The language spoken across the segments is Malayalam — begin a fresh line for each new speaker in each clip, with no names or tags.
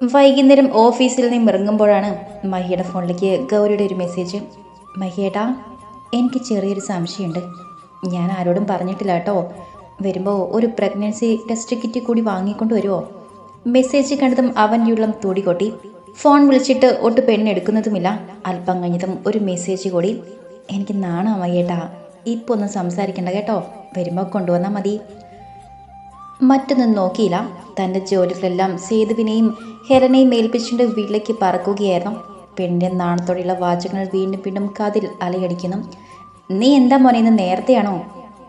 വൈകുന്നേരം ഓഫീസിൽ നിന്ന് ഇറങ്ങുമ്പോഴാണ് മഹിയുടെ ഫോണിലേക്ക് ഗൗരിയുടെ ഒരു മെസ്സേജ് മഹിയേട്ടാ എനിക്ക് ചെറിയൊരു സംശയമുണ്ട്. ഞാൻ ആരോടും പറഞ്ഞിട്ടില്ല കേട്ടോ. വരുമ്പോൾ ഒരു പ്രഗ്നൻസി ടെസ്റ്റ് കിറ്റ് കൂടി വാങ്ങിക്കൊണ്ട് വരുമോ മെസ്സേജ് കണ്ടതും അവന്റെ ഉള്ളം തൂടികൊട്ടി. ഫോൺ വിളിച്ചിട്ട് ഒട്ട് പെണ്ണെടുക്കുന്നതുമില്ല. അല്പം കഴിഞ്ഞതും ഒരു മെസ്സേജ് കൂടി. എനിക്ക് നാണോ മയ്യേട്ടാ ഇപ്പോൾ ഒന്ന് സംസാരിക്കണ്ട കേട്ടോ. വരുമ്പോൾ കൊണ്ടുവന്നാൽ മതി. മറ്റൊന്നും നോക്കിയില്ല. തന്റെ ജോലികളെല്ലാം സേതുവിനെയും ഹെരനെയും ഏൽപ്പിച്ചുകൊണ്ട് വീട്ടിലേക്ക് പറക്കുകയായിരുന്നു. പെണ്ണിന്റെ നാണത്തോടെയുള്ള വാചകങ്ങൾ വീണ്ടും വീണ്ടും കാതിൽ അലയടിക്കുന്നു. നീ എന്താ മോനെ ഇന്ന് നേരത്തെയാണോ?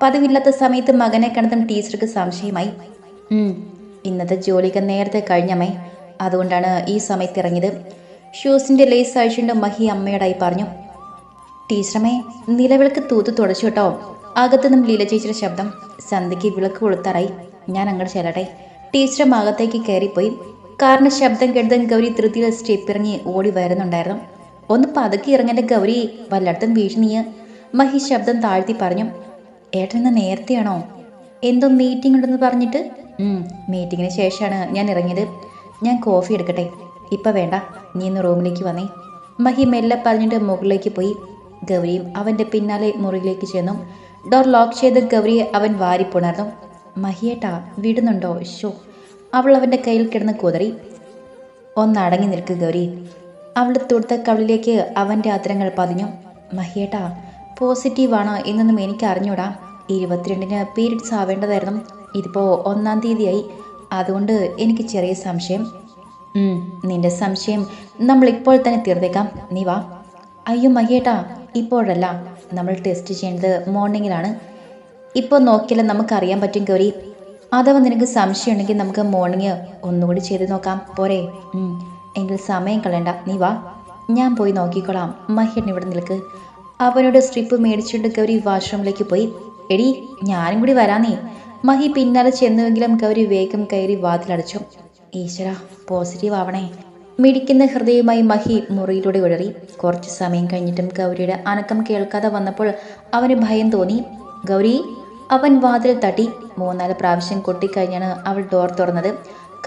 പതിവില്ലാത്ത സമയത്ത് മകനെ കണ്ടതും ടീച്ചർക്ക് സംശയമായി. ഇന്നത്തെ ജോലിക്ക് നേരത്തെ കഴിഞ്ഞമ്മേ അതുകൊണ്ടാണ് ഈ സമയത്ത് ഇറങ്ങിയത്. ഷൂസിന്റെ ലേസ് അഴിച്ചുകൊണ്ട് മഹി അമ്മയോടായി പറഞ്ഞു. ടീച്ചറമ്മേ നിലവിളക്ക് തൂത്ത് തുടച്ചു കേട്ടോ. അകത്തുനിന്നും ലീല ചേച്ചിയുടെ ശബ്ദം സന്ധ്യയ്ക്ക് വിളക്ക് കൊളുത്താറായി. ഞാൻ അങ്ങോട്ട് ചെല്ലട്ടെ. ടീച്ചറെ ഭാഗത്തേക്ക് കയറിപ്പോയി കാറിന് ശബ്ദം കേട്ടതും ഗൗരി ധൃതിയിൽ സ്റ്റെപ്പ് ഇറങ്ങി ഓടി വരുന്നുണ്ടായിരുന്നു. ഒന്ന് പതുക്കി ഇറങ്ങേണ്ട ഗൗരി. വല്ലയിടത്തും ഭീഷണിയ മഹി ശബ്ദം താഴ്ത്തി പറഞ്ഞു. ഏട്ടൻ ഇന്ന് നേരത്തെയാണോ? എന്തോ മീറ്റിംഗ് ഉണ്ടെന്ന് പറഞ്ഞിട്ട്. മീറ്റിങ്ങിന് ശേഷമാണ് ഞാൻ ഇറങ്ങിയത്. ഞാൻ കോഫി എടുക്കട്ടെ. ഇപ്പം വേണ്ട. നീ ഇന്ന് റൂമിലേക്ക് വന്നേ. മഹി മെല്ലെ പറഞ്ഞിട്ട് മുകളിലേക്ക് പോയി. ഗൗരിയും അവന്റെ പിന്നാലെ മുറിയിലേക്ക് ചെന്നു. ഡോർ ലോക്ക് ചെയ്ത് ഗൗരിയെ അവൻ വാരിപ്പുണർന്നു. മഹിയേട്ടാ വിടുന്നുണ്ടോ? ഷോ അവൾ അവന്റെ കയ്യിൽ കിടന്ന് കുതറി. ഒന്നടങ്ങി നിൽക്കുക ഗൗരി. അവളുടെ തുടുത്ത കവിളിലേക്ക് അവന്റെ ആദരങ്ങൾ പതിഞ്ഞു. മഹിയേട്ടാ പോസിറ്റീവാണ് എന്നൊന്നും എനിക്ക് അറിഞ്ഞൂടാ. ഇരുപത്തിരണ്ടിന് പീരീഡ്സ് ആവേണ്ടതായിരുന്നു. ഇതിപ്പോൾ ഒന്നാം തീയതിയായി. അതുകൊണ്ട് എനിക്ക് ചെറിയ സംശയം. നിന്റെ സംശയം നമ്മൾ ഇപ്പോൾ തന്നെ തീർത്തേക്കാം നീ വാ. അയ്യോ മഹിയേട്ടാ ഇപ്പോഴല്ല. നമ്മൾ ടെസ്റ്റ് ചെയ്യേണ്ടത് മോർണിംഗിലാണ് ഇപ്പോൾ നോക്കിയാലും നമുക്കറിയാൻ പറ്റും ഗൗരി. അഥവാ നിനക്ക് സംശയം ഉണ്ടെങ്കിൽ നമുക്ക് മോർണിംഗ് ഒന്നുകൂടി ചെയ്ത് നോക്കാം. പോരെ. എങ്കിൽ സമയം കളയണ്ട. നീ വാ. ഞാൻ പോയി നോക്കിക്കോളാം. മഹിയേട്ടൻ ഇവിടെ നിൽക്ക്. അവനോട് സ്ട്രിപ്പ് മേടിച്ചുകൊണ്ട് ഗൗരി വാഷ്റൂമിലേക്ക് പോയി. എടി ഞാനും കൂടി വരാനേ മഹി പിന്നാലെ ചെന്നുവെങ്കിലും ഗൗരി വേഗം കയറി വാതിലടച്ചു ഈശ്വര പോസിറ്റീവ് ആവണേ. മിടിക്കുന്ന ഹൃദയവുമായി മഹി മുറിയിലൂടെ ഉഴറി കുറച്ച് സമയം കഴിഞ്ഞിട്ടും ഗൗരിയുടെ അനക്കം കേൾക്കാതെ വന്നപ്പോൾ അവന് ഭയം തോന്നി. ഗൗരി അവൻ വാതിൽ തട്ടി മൂന്നാൽ പ്രാവശ്യം കൊട്ടിക്കഴിഞ്ഞാണ് അവൾ ഡോർ തുറന്നത്.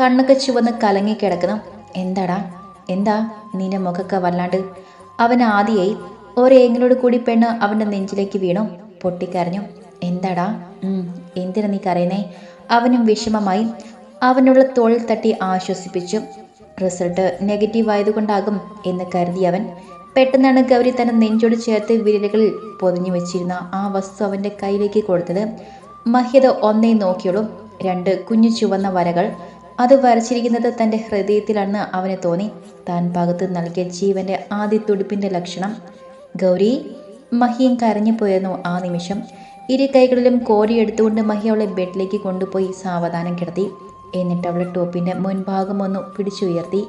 കണ്ണൊക്കെ ചുവന്ന് കലങ്ങി കിടക്കുന്നു. എന്താടാ? എന്താ നിന്റെ മുഖമൊക്കെ വല്ലാണ്ട്? അവൻ ആദ്യയായി ഒരേങ്ങളോട് കൂടി പെണ്ണ് അവന്റെ നെഞ്ചിലേക്ക് വീണു. പൊട്ടിക്കരഞ്ഞു. എന്താടാ? എന്തിനാ നീ കരയുന്നേ? അവനും വിഷമമായി. അവനുള്ള തോളിൽ തട്ടി ആശ്വസിപ്പിച്ചു. റിസൾട്ട് നെഗറ്റീവ് ആയതുകൊണ്ടാകും എന്ന് കരുതി അവൻ പെട്ടെന്നാണ് ഗൗരി തന്റെ നെഞ്ചോട് ചേർത്ത് വിരലുകളിൽ പൊതിഞ്ഞു വെച്ചിരുന്ന ആ വസ്തു അവന്റെ കയ്യിലേക്ക് കൊടുത്തത്. മഹ്യത ഒന്നേ നോക്കിയുള്ളൂ രണ്ട് കുഞ്ഞു ചുവന്ന വരകൾ. അത് വരച്ചിരിക്കുന്നത് തന്റെ ഹൃദയത്തിലാണെന്ന് അവനെ തോന്നി. താൻ ഭാഗത്ത് നൽകിയ ജീവന്റെ ആദ്യ തുടിപ്പിന്റെ ലക്ഷണം. ഗൗരി മഹിയും കരഞ്ഞു പോയിരുന്നു ആ നിമിഷം. ഇരു കൈകളിലും കോരി എടുത്തുകൊണ്ട് മഹി അവളെ ബെഡിലേക്ക് കൊണ്ടുപോയി സാവധാനം കിടത്തി. എന്നിട്ട് അവളെ ടോപ്പിന്റെ മുൻഭാഗം ഒന്ന് പിടിച്ചുയർത്തി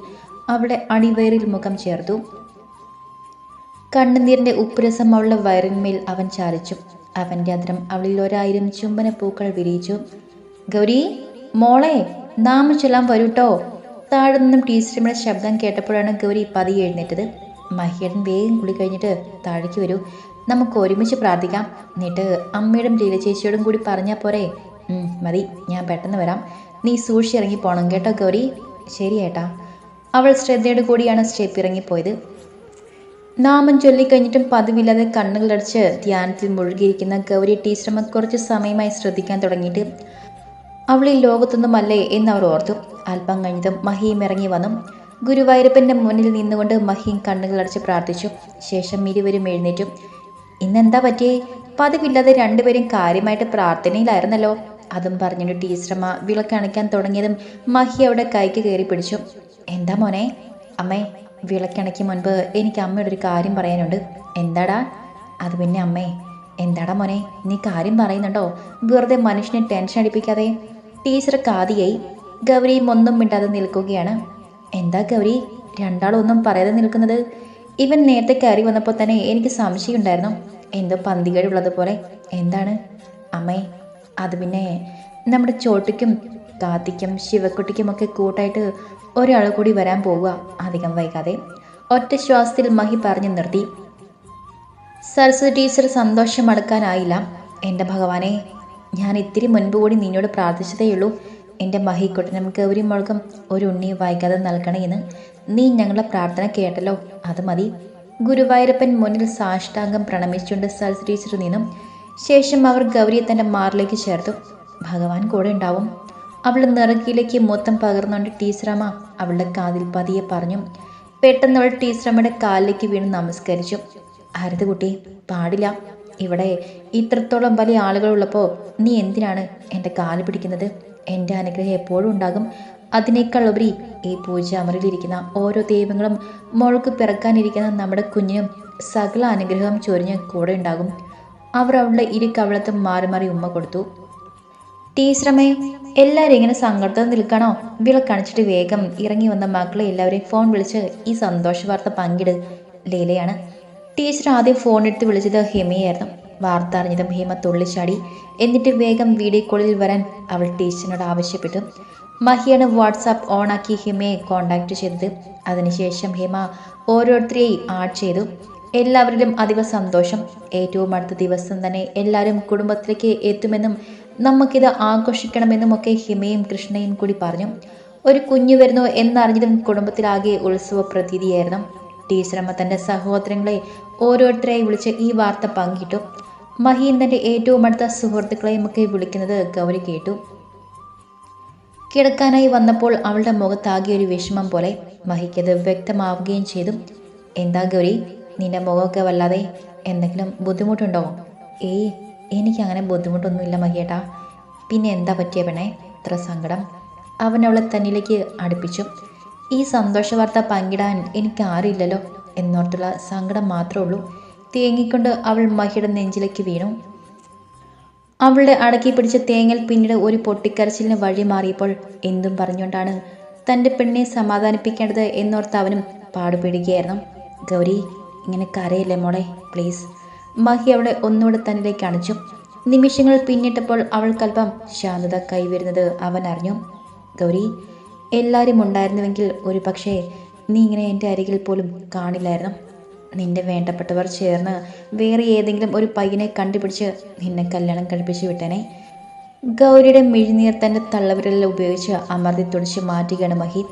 അവളെ അടിവയറിൽ മുഖം ചേർത്തു. കണ്ണുനീരിന്റെ ഉപ്പുരസം അവളുടെ വയറിന്മേൽ അവൻ ചാലിച്ചു. അവന്റെ അതിരം അവളിൽ ഒരായിരം ചുംബന പൂക്കൾ വിരിയിച്ചു. ഗൗരി മോളെ നാം ചൊല്ലാൻ വരൂട്ടോ? താഴെ നിന്നും ടീച്ചറിയുടെ ശബ്ദം കേട്ടപ്പോഴാണ് ഗൗരി പതിയെ എഴുന്നേറ്റത്. മഹിയടൻ വേഗം കുളി കഴിഞ്ഞിട്ട് താഴേക്ക് വരൂ. നമുക്ക് ഒരുമിച്ച് പ്രാർത്ഥിക്കാം. എന്നിട്ട് അമ്മയോടും ലീല ചേച്ചിയോടും കൂടി പറഞ്ഞാൽ പോരെ. മതി. ഞാൻ പെട്ടെന്ന് വരാം. നീ സൂക്ഷിച്ചിറങ്ങി പോകണം കേട്ടോ ഗൗരി. ശരി ഏട്ടാ. അവൾ ശ്രദ്ധയോട് കൂടിയാണ് സ്റ്റെപ്പ് ഇറങ്ങിപ്പോയത്. നാമം ചൊല്ലിക്കഴിഞ്ഞിട്ടും പതിവില്ലാതെ കണ്ണുകളടച്ച് ധ്യാനത്തിൽ മുഴുകിയിരിക്കുന്ന ഗൗരി ടീച്ചറമ്മ കുറച്ച് സമയമായി ശ്രദ്ധിക്കാൻ തുടങ്ങിയിട്ട് അവൾ ഈ ലോകത്തൊന്നുമല്ലേ എന്ന് അവർ ഓർത്തു. അല്പം കഴിഞ്ഞതും മഹിയും ഇറങ്ങി വന്നു. ഗുരുവായൂരപ്പന്റെ മുന്നിൽ നിന്നുകൊണ്ട് മഹിയും കണ്ണുകളടച്ച് പ്രാർത്ഥിച്ചു. ശേഷം ഇരുവരും എഴുന്നേറ്റു. ഇന്നെന്താ പറ്റിയേ? പതിവില്ലാതെ രണ്ടുപേരും കാര്യമായിട്ട് പ്രാർത്ഥനയിലായിരുന്നല്ലോ അതും പറഞ്ഞിട്ട് ടീച്ചറമ്മ വിളക്കണയ്ക്കാൻ തുടങ്ങിയതും മഹി അവിടെ കൈക്ക് കയറി പിടിച്ചു. എന്താ മോനെ? അമ്മേ വിളക്കണയ്ക്ക് മുൻപ് എനിക്ക് അമ്മയുടെ ഒരു കാര്യം പറയാനുണ്ട്. എന്താടാ? അത് പിന്നെ അമ്മേ എന്താടാ മോനെ നീ കാര്യം പറയുന്നുണ്ടോ? വെറുതെ മനുഷ്യനെ ടെൻഷൻ അടിപ്പിക്കാതെ. ടീച്ചർ കാതിയായി. ഗൗരിയും ഒന്നും മിണ്ടാതെ നിൽക്കുകയാണ്. എന്താ ഗൗരി? രണ്ടാളും ഒന്നും പറയാതെ നിൽക്കുന്നത്? ഇവൻ നേരത്തെ കയറി വന്നപ്പോൾ തന്നെ എനിക്ക് സംശയമുണ്ടായിരുന്നു. എന്തോ പന്തികേടുള്ളതുപോലെ. എന്താണ്? അമ്മേ അത് പിന്നെ നമ്മുടെ ചോട്ടിക്കും കാത്തിക്കും ശിവക്കുട്ടിക്കുമൊക്കെ കൂട്ടായിട്ട് ഒരാൾ കൂടി വരാൻ പോവുക. അധികം വൈകാതെ. ഒറ്റ ശ്വാസത്തിൽ മഹി പറഞ്ഞു നിർത്തി. സരസ്വതി ടീച്ചർ സന്തോഷം അടക്കാനായില്ല. എന്റെ ഭഗവാനെ ഞാൻ ഇത്തിരി മുൻപ് കൂടി നിന്നോട് പ്രാർത്ഥിച്ചതേയുള്ളൂ എന്റെ മഹിക്കുട്ടനും ഗൗരി മുളകും ഒരു ഉണ്ണി വൈകാതെ നൽകണേ എന്ന്. നീ ഞങ്ങളുടെ പ്രാർത്ഥന കേട്ടല്ലോ. അത് മതി. ഗുരുവായൂരപ്പൻ മുന്നിൽ സാഷ്ടാംഗം പ്രണമിച്ചുകൊണ്ട് സരസ്വതി ടീച്ചർ നിന്നും ശേഷം അവർ ഗൗരിയെ തന്റെ മാറിലേക്ക് ചേർത്തു. ഭഗവാൻ കൂടെ ഉണ്ടാവും. അവൾ നിറകിലേക്ക് മൊത്തം പകർന്നുകൊണ്ട് ടീച്ചറമ്മ അവളുടെ കാതിൽ പതിയെ പറഞ്ഞു പെട്ടെന്ന് അവൾ ടീച്ചറമ്മയുടെ കാലിലേക്ക് വീണ് നമസ്കരിച്ചു. ഹരിത കുട്ടി? പാടില്ല. ഇവിടെ ഇത്രത്തോളം വലിയ ആളുകളുള്ളപ്പോൾ നീ എന്തിനാണ് എന്റെ കാൽ പിടിക്കുന്നത്? എന്റെ അനുഗ്രഹം എപ്പോഴും ഉണ്ടാകും. അതിനേക്കാൾ ഉപരി ഈ പൂജാമറിയിലിരിക്കുന്ന ഓരോ ദൈവങ്ങളും മുഴക്ക് പിറക്കാനിരിക്കുന്ന നമ്മുടെ കുഞ്ഞിനും സകല അനുഗ്രഹം ചൊരിഞ്ഞ് കൂടെ ഉണ്ടാകും. അവർ അവളുടെ ഇരു കവളത്തും മാറി മാറി ഉമ്മ കൊടുത്തു. ടീച്ചറമ്മേ എല്ലാവരും ഇങ്ങനെ സങ്കടത്തിൽ നിൽക്കണോ? വിളക്കണിച്ചിട്ട് വേഗം ഇറങ്ങി വന്ന മക്കളെ എല്ലാവരെയും ഫോൺ വിളിച്ച് ഈ സന്തോഷ വാർത്ത പങ്കിട് ലീലയാണ്. ടീച്ചർ ആദ്യം ഫോൺ എടുത്ത് വിളിച്ചത് ഹിമയായിരുന്നു. വാർത്ത അറിഞ്ഞതും ഹിമ തുള്ളിച്ചാടി. എന്നിട്ട് വേഗം വീഡിയോ കോളിൽ വരാൻ അവൾ ടീച്ചറിനോട് ആവശ്യപ്പെട്ടു. മഹിയാണ് വാട്സാപ്പ് ഓണാക്കി ഹിമയെ കോണ്ടാക്ട് ചെയ്തത്. അതിനുശേഷം ഹിമ ഓരോരുത്തരെയും ആഡ് ചെയ്തു. എല്ലാവരിലും അതിവ സന്തോഷം. ഏറ്റവും അടുത്ത ദിവസം തന്നെ എല്ലാവരും കുടുംബത്തിലേക്ക് എത്തുമെന്നും നമുക്കിത് ആഘോഷിക്കണമെന്നുമൊക്കെ ഹിമയും കൃഷ്ണയും കൂടി പറഞ്ഞു. ഒരു കുഞ്ഞു വരുന്നു എന്നറിഞ്ഞതും കുടുംബത്തിലാകെ ഉത്സവ പ്രതീതിയായിരുന്നു ടീച്ചറമ്മ തന്റെ സഹോദരങ്ങളെ ഓരോരുത്തരെയും വിളിച്ച് ഈ വാർത്ത പങ്കിട്ടു. മഹീൻ തന്റെ ഏറ്റവും അടുത്ത സുഹൃത്തുക്കളെയും ഒക്കെ വിളിക്കുന്നത് ഗൗരി കേട്ടു. കിടക്കാനായി വന്നപ്പോൾ അവളുടെ മുഖത്താകെ ഒരു വിഷമം പോലെ മഹിക്കത് വ്യക്തമാവുകയും ചെയ്തു. എന്താ ഗൗരി നിന്റെ മുഖമൊക്കെ വല്ലാതെ എന്തെങ്കിലും ബുദ്ധിമുട്ടുണ്ടോ? ഏയ് എനിക്കങ്ങനെ ബുദ്ധിമുട്ടൊന്നുമില്ല മഹിയേട്ടാ. പിന്നെ എന്താ പറ്റിയ പെണ്ണേ? ഇത്ര സങ്കടം. അവൻ അവളെ തന്നിലേക്ക് അടുപ്പിച്ചു. ഈ സന്തോഷ വാർത്ത പങ്കിടാൻ എനിക്ക് ആരില്ലല്ലോ എന്നോർത്തുള്ള സങ്കടം മാത്രമേ ഉള്ളൂ. തേങ്ങിക്കൊണ്ട് അവൾ മഹിയുടെ നെഞ്ചിലേക്ക് വീണു. അവളുടെ അടക്കി പിടിച്ച തേങ്ങൽ പിന്നീട് ഒരു പൊട്ടിക്കരച്ചിലിന് വഴി മാറിയപ്പോൾ എന്തും പറഞ്ഞുകൊണ്ടാണ് തന്റെ പെണ്ണിനെ സമാധാനിപ്പിക്കേണ്ടത് എന്നോർത്ത് അവനും പാടുപിടിക്കുകയായിരുന്നു ഗൗരി ഇങ്ങനെ കരയില്ലേ മോളെ? പ്ലീസ്. മഹി അവളെ ഒന്നുകൂടെ തന്നിലേക്ക് അണിച്ചു നിമിഷങ്ങൾ പിന്നിട്ടപ്പോൾ അവൾക്കല്പം ശാന്തത കൈവരുന്നത് അവൻ അറിഞ്ഞു. ഗൗരി എല്ലാവരും ഉണ്ടായിരുന്നുവെങ്കിൽ ഒരു പക്ഷേ നീ ഇങ്ങനെ എന്റെ അരികിൽ പോലും കാണില്ലായിരുന്നു. നിന്റെ വേണ്ടപ്പെട്ടവർ ചേർന്ന് വേറെ ഏതെങ്കിലും ഒരു പയ്യനെ കണ്ടുപിടിച്ച് നിന്നെ കല്യാണം കഴിപ്പിച്ച് വിട്ടേനെ. ഗൗരിയുടെ മിഴിനീർ തന്റെ തള്ളവിരലിൽ ഉപയോഗിച്ച് അമർത്തി തുടച്ച് മാറ്റുകയാണ് മഹി.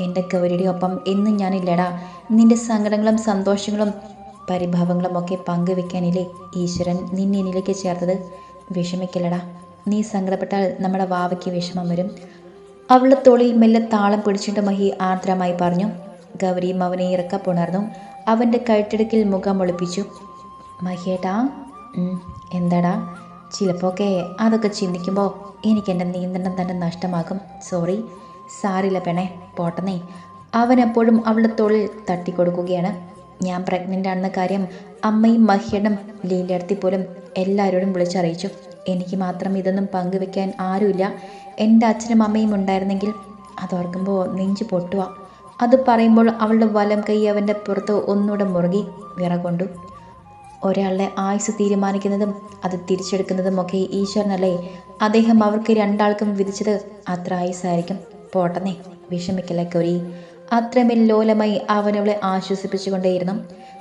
എന്റെ ഗൗരിയുടെ ഒപ്പം എന്നും ഞാനില്ലടാ. നിന്റെ സങ്കടങ്ങളും സന്തോഷങ്ങളും പരിഭവങ്ങളും ഒക്കെ പങ്കുവെക്കാനില്ലേ? ഈശ്വരൻ നിന്നെനിലേക്ക് ചേർത്തത് വിഷമിക്കില്ലടാ. നീ സങ്കടപ്പെട്ടാൽ നമ്മുടെ വാവയ്ക്ക് വിഷമം വരും. അവളുടെ തോളിൽ മെല്ലെ താളം പിടിച്ചിട്ട് മഹി ആർദ്രമായി പറഞ്ഞു. ഗൗരിയും അവനെ ഇറക്കപ്പുണർന്നു. അവന്റെ കഴുത്തിടുക്കിൽ മുഖം ഒളിപ്പിച്ചു. മഹിയേട്ടാ എന്താടാ? ചിലപ്പോഴൊക്കെ അതൊക്കെ ചിന്തിക്കുമ്പോൾ എനിക്ക് എന്റെ നിയന്ത്രണം തന്നെ നഷ്ടമാകും. സോറി. സാറില്ല പെണേ പോട്ടെന്നേ. അവൻ എപ്പോഴും അവളുടെ തോളിൽ തട്ടിക്കൊടുക്കുകയാണ്. ഞാൻ പ്രഗ്നന്റ് ആണെന്ന കാര്യം അമ്മയും മഹ്യടും ലീലയടുത്തി പോലും എല്ലാവരോടും വിളിച്ചറിയിച്ചു. എനിക്ക് മാത്രം ഇതൊന്നും പങ്കുവെക്കാൻ ആരുമില്ല. എന്റെ അച്ഛനും അമ്മയും ഉണ്ടായിരുന്നെങ്കിൽ അതോർക്കുമ്പോൾ നെഞ്ചു പൊട്ടുക അത് പറയുമ്പോൾ അവളുടെ വലം കൈ അവന്റെ പുറത്ത് ഒന്നുകൂടെ മുറുകി വിറകൊണ്ടു. ഒരാളുടെ ആയുസ് തീരുമാനിക്കുന്നതും അത് തിരിച്ചെടുക്കുന്നതും ഒക്കെ ഈശ്വരനല്ലേ. അദ്ദേഹം അവർക്ക് രണ്ടാൾക്കും വിധിച്ചത് അത്ര ആയുസ്സായിരിക്കും. പോട്ടെന്നേ വിഷമിക്കല്ലേ കൊരി അത്രമേൽ ലോലമായി അവൻ അവളെ ആശ്വസിപ്പിച്ചുകൊണ്ടേയിരുന്നു.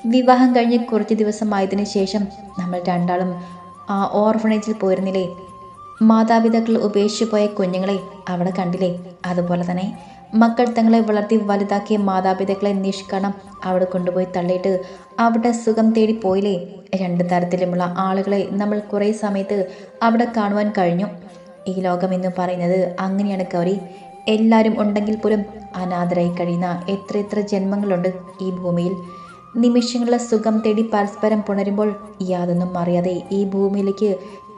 വിവാഹം കഴിഞ്ഞ് കുറച്ച് ദിവസമായതിനു ശേഷം നമ്മൾ രണ്ടാളും ആ ഓർഫണേജിൽ പോയിരുന്നില്ലേ മാതാപിതാക്കൾ ഉപേക്ഷിച്ചു പോയ കുഞ്ഞുങ്ങളെ അവിടെ കണ്ടില്ലേ? അതുപോലെ തന്നെ മക്കൾ തങ്ങളെ വളർത്തി വലുതാക്കിയ മാതാപിതാക്കളെ നിഷ്കണം അവിടെ കൊണ്ടുപോയി തള്ളിയിട്ട് അവിടെ സുഖം തേടി പോയില്ലേ? രണ്ട് തരത്തിലുമുള്ള ആളുകളെ നമ്മൾ കുറേ സമയത്ത് അവിടെ കാണുവാൻ കഴിഞ്ഞു. ഈ ലോകം എന്ന് പറയുന്നത് അങ്ങനെയാണ് ഗൗരി. എല്ലാവരും ഉണ്ടെങ്കിൽ പോലും അനാഥരായി കഴിയുന്ന എത്രയെത്ര എത്ര ജന്മങ്ങളുണ്ട് ഈ ഭൂമിയിൽ. നിമിഷങ്ങളിലെ സുഖം തേടി പരസ്പരം പുണരുമ്പോൾ യാതൊന്നും അറിയാതെ ഈ ഭൂമിയിലേക്ക്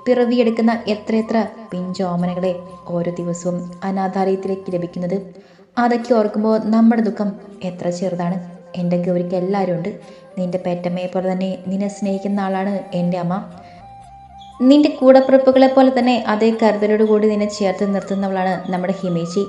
പിറവിയെടുക്കുന്ന എത്രയെത്ര പിഞ്ചോമനകളെ ഓരോ ദിവസവും അനാഥാലയത്തിലേക്ക് ലഭിക്കുന്നത്. അതൊക്കെ ഓർക്കുമ്പോൾ നമ്മുടെ ദുഃഖം എത്ര ചെറുതാണ്. എന്റെ ഗൗരിക്ക് എല്ലാവരും ഉണ്ട് നിന്റെ പെറ്റമ്മയെ പോലെ തന്നെ നിന്നെ സ്നേഹിക്കുന്ന ആളാണ് എന്റെ അമ്മ. നിന്റെ കൂടപ്പിറപ്പുകളെ പോലെ തന്നെ അതേ കരുതലോട് കൂടി നിന്നെ ചേർത്ത് നിർത്തുന്നവളാണ് നമ്മുടെ ഹിമേച്ചി.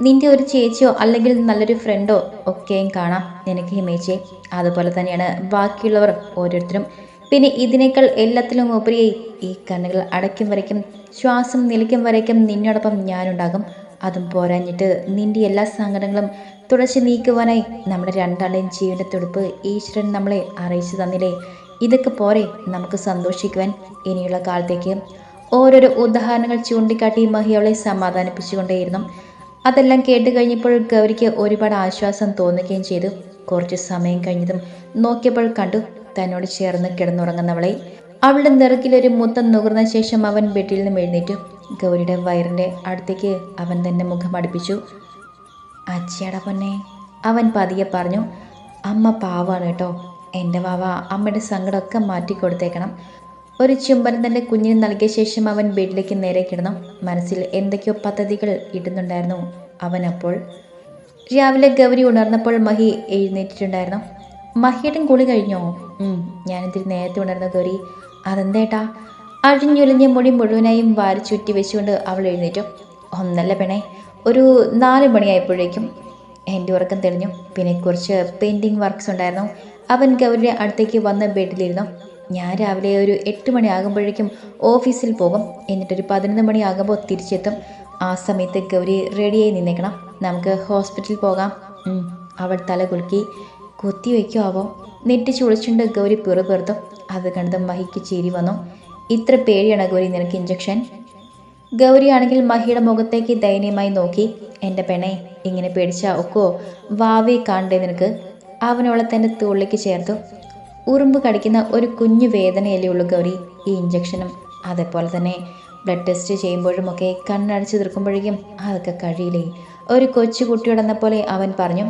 നിന്റെ ഒരു ചേച്ചിയോ അല്ലെങ്കിൽ നല്ലൊരു ഫ്രണ്ടോ ഒക്കെയും കാണാം നിനക്ക് ഹിമേച്ചി. അതുപോലെ തന്നെയാണ് ബാക്കിയുള്ളവർ ഓരോരുത്തരും. പിന്നെ ഇതിനേക്കാൾ എല്ലാത്തിലും ഉപരിയായി ഈ കണ്ണുകൾ അടയ്ക്കും വരയ്ക്കും ശ്വാസം നിലയ്ക്കും വരയ്ക്കും നിന്നോടൊപ്പം ഞാനുണ്ടാകും. അതും പോരാഞ്ഞിട്ട് നിന്റെ എല്ലാ സങ്കടങ്ങളും തുടച്ചു നീക്കുവാനായി നമ്മുടെ രണ്ടാളുടെയും ജീവന്റെ ഈശ്വരൻ നമ്മളെ അറിയിച്ചു തന്നില്ലേ? ഇതൊക്കെ പോരെ നമുക്ക് സന്തോഷിക്കുവാൻ ഇനിയുള്ള കാലത്തേക്ക്. ഓരോരോ ഉദാഹരണങ്ങൾ ചൂണ്ടിക്കാട്ടി മഹി അവളെ സമാധാനിപ്പിച്ചുകൊണ്ടേയിരുന്നു. അതെല്ലാം കേട്ട് കഴിഞ്ഞപ്പോൾ ഗൗരിക്ക് ഒരുപാട് ആശ്വാസം തോന്നുകയും ചെയ്തു. കുറച്ച് സമയം കഴിഞ്ഞതും നോക്കിയപ്പോൾ കണ്ടു തന്നോട് ചേർന്ന് കിടന്നുറങ്ങുന്നവളെ. അവളുടെ നിറക്കിലൊരു മുത്തം നുകർന്ന ശേഷം അവൻ ബെഡിൽ നിന്നും എഴുന്നേറ്റു. ഗൗരിയുടെ വയറിന്റെ അടുത്തേക്ക് അവൻ തന്നെ മുഖം അടുപ്പിച്ചു. അച്ചിയട പൊന്നെ അവൻ പതിയെ പറഞ്ഞു. അമ്മ പാവാണ് കേട്ടോ. എന്റെ വാവ അമ്മയുടെ സങ്കടമൊക്കെ മാറ്റി കൊടുത്തേക്കണം. ഒരു ചുംബനം തന്റെ കുഞ്ഞിന് നൽകിയ ശേഷം അവൻ ബെഡിലേക്ക് നേരെ കിടന്നു. മനസ്സിൽ എന്തൊക്കെയോ പദ്ധതികൾ ഇടുന്നുണ്ടായിരുന്നു അവൻ അപ്പോൾ. രാവിലെ ഗൗരി ഉണർന്നപ്പോൾ മഹി എഴുന്നേറ്റിട്ടുണ്ടായിരുന്നു. മഹിയുടെ കുളി കഴിഞ്ഞോ? ഞാനിതിരി നേരത്തെ ഉണർന്ന ഗൗരി. അതെന്തേട്ടാ? അഴിഞ്ഞുലിഞ്ഞ മുടി മുഴുവനായും വാരി ചുറ്റി വെച്ചുകൊണ്ട് അവൾ എഴുന്നേറ്റു. ഒന്നല്ല പെണേ ഒരു നാല് മണിയായപ്പോഴേക്കും എന്റെ ഉറക്കം തെളിഞ്ഞു. പിന്നെ കുറച്ച് പെയിന്റിങ് വർക്ക്സ് ഉണ്ടായിരുന്നു. അവൻ ഗൗരിയുടെ അടുത്തേക്ക് വന്ന് ബെഡിലിരുന്നു. ഞാൻ രാവിലെ ഒരു എട്ട് മണിയാകുമ്പോഴേക്കും ഓഫീസിൽ പോകും. എന്നിട്ടൊരു പതിനൊന്ന് മണിയാകുമ്പോൾ തിരിച്ചെത്തും. ആ സമയത്ത് ഗൗരി റെഡിയായി നിന്നേക്കണം. നമുക്ക് ഹോസ്പിറ്റലിൽ പോകാം. അവൾ തല കുലുക്കി. കുത്തി വയ്ക്കുമാവോ നെറ്റി ചുളിച്ചുണ്ട് ഗൗരി പിറുപിറുത്തു. അത് കണ്ടത് മഹിക്ക് ചിരി വന്നു. ഇത്ര പേടിയാണ് ഗൗരി നിനക്ക് ഇഞ്ചക്ഷൻ? ഗൗരിയാണെങ്കിൽ മഹിയുടെ മുഖത്തേക്ക് ദയനീയമായി നോക്കി. എന്റെ പെണ്ണെ ഇങ്ങനെ പേടിച്ചാൽ ഒക്കോ വാവി കാണണ്ടേ നിനക്ക്. അവനോളെ തന്റെ തോളിലേക്ക് ചേർത്തു. ഉറുമ്പ് കടിക്കുന്ന ഒരു കുഞ്ഞു വേദനയല്ലേ ഉള്ളൂ ഗൗരി. ഈ ഇഞ്ചക്ഷനും അതേപോലെ തന്നെ ബ്ലഡ് ടെസ്റ്റ് ചെയ്യുമ്പോഴുമൊക്കെ കണ്ണടച്ച് തീർക്കുമ്പോഴേക്കും അതൊക്കെ കഴിയില്ലേ? ഒരു കൊച്ചു കുട്ടിയോടെന്ന പോലെ അവൻ പറഞ്ഞു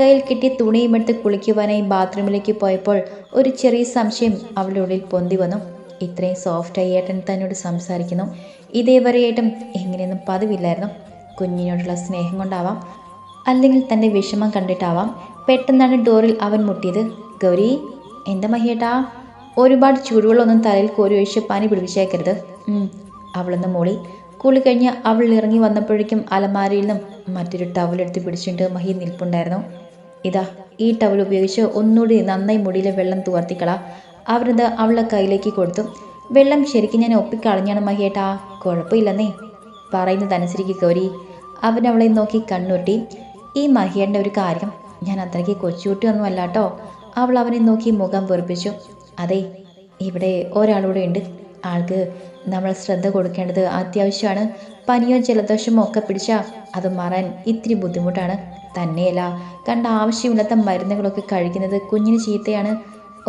കയ്യിൽ കിട്ടിയ തുണിയും എടുത്ത് കുളിക്കുവാനായി ബാത്റൂമിലേക്ക് പോയപ്പോൾ ഒരു ചെറിയ സംശയം അവളുടെ ഉള്ളിൽ പൊന്തി വന്നു. ഇത്രയും സോഫ്റ്റായി ഏട്ടൻ തന്നോട് സംസാരിക്കുന്നു. ഇതേവരെയായിട്ടും എങ്ങനെയൊന്നും പതിവില്ലായിരുന്നു. കുഞ്ഞിനോടുള്ള സ്നേഹം കൊണ്ടാവാം അല്ലെങ്കിൽ തന്റെ വിഷമം കണ്ടിട്ടാവാം. പെട്ടെന്നാണ് ഡോറിൽ അവൻ മുട്ടിയത്. ഗൗരി എന്താ മഹിയേട്ടാ ഒരുപാട് ചൂടുവെള്ളമൊന്നും തലയിൽ കോരി ഒഴിച്ച് പനി പിടിപ്പിച്ചേക്കരുത്. അവളൊന്ന് മൂളി. കുളി കഴിഞ്ഞ് അവൾ ഇറങ്ങി വന്നപ്പോഴേക്കും അലമാരയിൽ നിന്നും മറ്റൊരു ടവലെടുത്ത് പിടിച്ചിട്ട് മഹി നിൽപ്പുണ്ടായിരുന്നു. ഇതാ ഈ ടവൽ ഉപയോഗിച്ച് ഒന്നുകൂടി നന്നായി മുടിയിലെ വെള്ളം തുവർത്തിക്കള. അവരത് അവളുടെ കയ്യിലേക്ക് കൊടുത്തു. വെള്ളം ശരിക്കും ഞാൻ ഒപ്പിക്കളഞ്ഞാണ് മഹിയേട്ടാ കുഴപ്പമില്ലെന്നേ. പറയുന്നതനുസരിച്ച് ഗൗരി. അവനവളെ നോക്കി കണ്ണുരുട്ടി. ഈ മഹിയേണ്ട ഒരു കാര്യം. ഞാൻ അത്രയ്ക്ക് കൊച്ചുകുട്ടിയൊന്നും അല്ല കേട്ടോ അവൾ അവനെ നോക്കി മുഖം വെറുപ്പിച്ചു. അതെ ഇവിടെ ഒരാളൂടെ ഉണ്ട്. ആൾക്ക് നമ്മൾ ശ്രദ്ധ കൊടുക്കേണ്ടത് അത്യാവശ്യമാണ്. പനിയോ ജലദോഷമോ ഒക്കെ പിടിച്ചാൽ അത് മാറാൻ ഇത്തിരി ബുദ്ധിമുട്ടാണ്. തന്നെയല്ല കണ്ട ആവശ്യമില്ലാത്ത മരുന്നുകളൊക്കെ കഴിക്കുന്നത് കുഞ്ഞിന് ചീത്തയാണ്.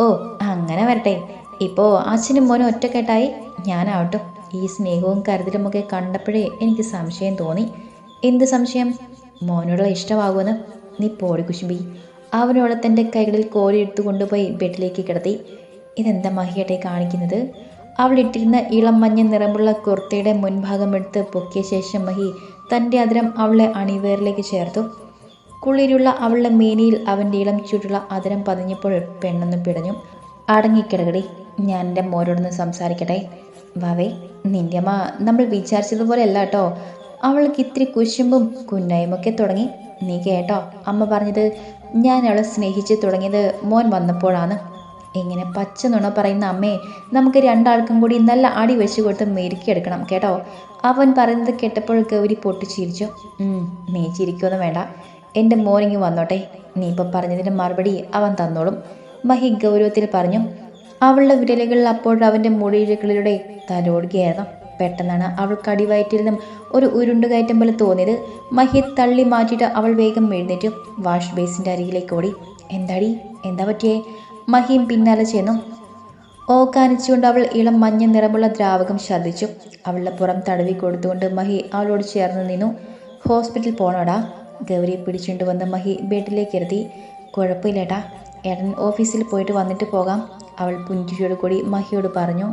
ഓ അങ്ങനെ വരട്ടെ. ഇപ്പോൾ അച്ഛനും മോനും ഒറ്റക്കെട്ടായി. ഞാനാവട്ടും. ഈ സ്നേഹവും കരുതലുമൊക്കെ കണ്ടപ്പോഴേ എനിക്ക് സംശയം തോന്നി. എന്ത് സംശയം? മോനോടുള്ള ഇഷ്ടമാകുമെന്ന്. നീ പോടി കുശുമ്പി. അവനോട് തന്റെ കൈകളിൽ കോരി എടുത്തു കൊണ്ടുപോയി ബെഡിലേക്ക് കിടത്തി. ഇതെന്താ മഹിയട്ടെ കാണിക്കുന്നത്? അവൾ ഇട്ടിരുന്ന ഇളം മഞ്ഞ നിറമുള്ള കുർത്തയുടെ മുൻഭാഗം എടുത്ത് പൊക്കിയ ശേഷം മഹി തന്റെ അതിരം അവളെ അണിവേറിലേക്ക് ചേർത്തു. കുളിരുള്ള അവളുടെ മേനിയിൽ അവന്റെ ഇളം ചൂടുള്ള അതിരം പതിഞ്ഞപ്പോൾ പെണ്ണൊന്ന് പിടഞ്ഞു. അടങ്ങിക്കിടകടി ഞാൻ എന്റെ മോരോടൊന്ന് സംസാരിക്കട്ടെ. വാവേ നിന്റെ അമ്മ നമ്മൾ വിചാരിച്ചതുപോലെ അല്ല കേട്ടോ. അവൾക്ക് ഇത്തിരി കുശുമ്പും കുന്നായ്മൊക്കെ തുടങ്ങി. നീ കേട്ടോ. അമ്മ പറഞ്ഞത് ഞാൻ അവളെ സ്നേഹിച്ച് തുടങ്ങിയത് മോൻ വന്നപ്പോഴാണ്. ഇങ്ങനെ പച്ച നുണ പറയുന്ന അമ്മയെ നമുക്ക് രണ്ടാൾക്കും കൂടി നല്ല അടി വെച്ച് കൊടുത്ത് മെരുക്കിയെടുക്കണം കേട്ടോ. അവൻ പറയുന്നത് കേട്ടപ്പോൾ ഗൗരി പൊട്ടിച്ചിരിച്ചു ചിരിച്ചു. നീ ചിരിക്കൊന്നും വേണ്ട. എന്റെ മോനിങ് വന്നോട്ടെ. നീ പറഞ്ഞതിന്റെ മറുപടി അവൻ തന്നോളും. മഹി ഗൗരവത്തിൽ പറഞ്ഞു അവളുടെ വിരലുകളിൽ അപ്പോൾ അവന്റെ മുടിയിഴകളിലൂടെ തലോടുകയായിരുന്നു. പെട്ടെന്നാണ് അവൾ അടിവയറ്റിൽ നിന്നും ഒരു ഉരുണ്ടുകയറ്റം പോലെ തോന്നിയത്. മഹി തള്ളി മാറ്റിയിട്ട് അവൾ വേഗം എഴുന്നേറ്റ്. വാഷ് ബേസിന്റെ അരികിലേക്ക് ഓടി. എന്താടി? എന്താ പറ്റിയേ? മഹിയും പിന്നാലെ ചെന്നു. ഓക്കാനിച്ചുകൊണ്ട് അവൾ ഇളം മഞ്ഞ നിറമുള്ള ദ്രാവകം ഛർദ്ദിച്ചു അവളുടെ പുറം തടവി കൊടുത്തുകൊണ്ട് മഹി അവളോട് ചേർന്ന് നിന്നു. ഹോസ്പിറ്റലിൽ പോണോടാ. ഗൗരിയെ പിടിച്ചുകൊണ്ട് വന്ന് മഹി ബെഡിലേക്ക് ഇരുത്തി. കുഴപ്പമില്ലേട്ടാ. ഏട്ടൻ ഓഫീസിൽ പോയിട്ട് വന്നിട്ട് പോകാം. അവൾ പുഞ്ചിരിയോട് കൂടി മഹിയോട് പറഞ്ഞു.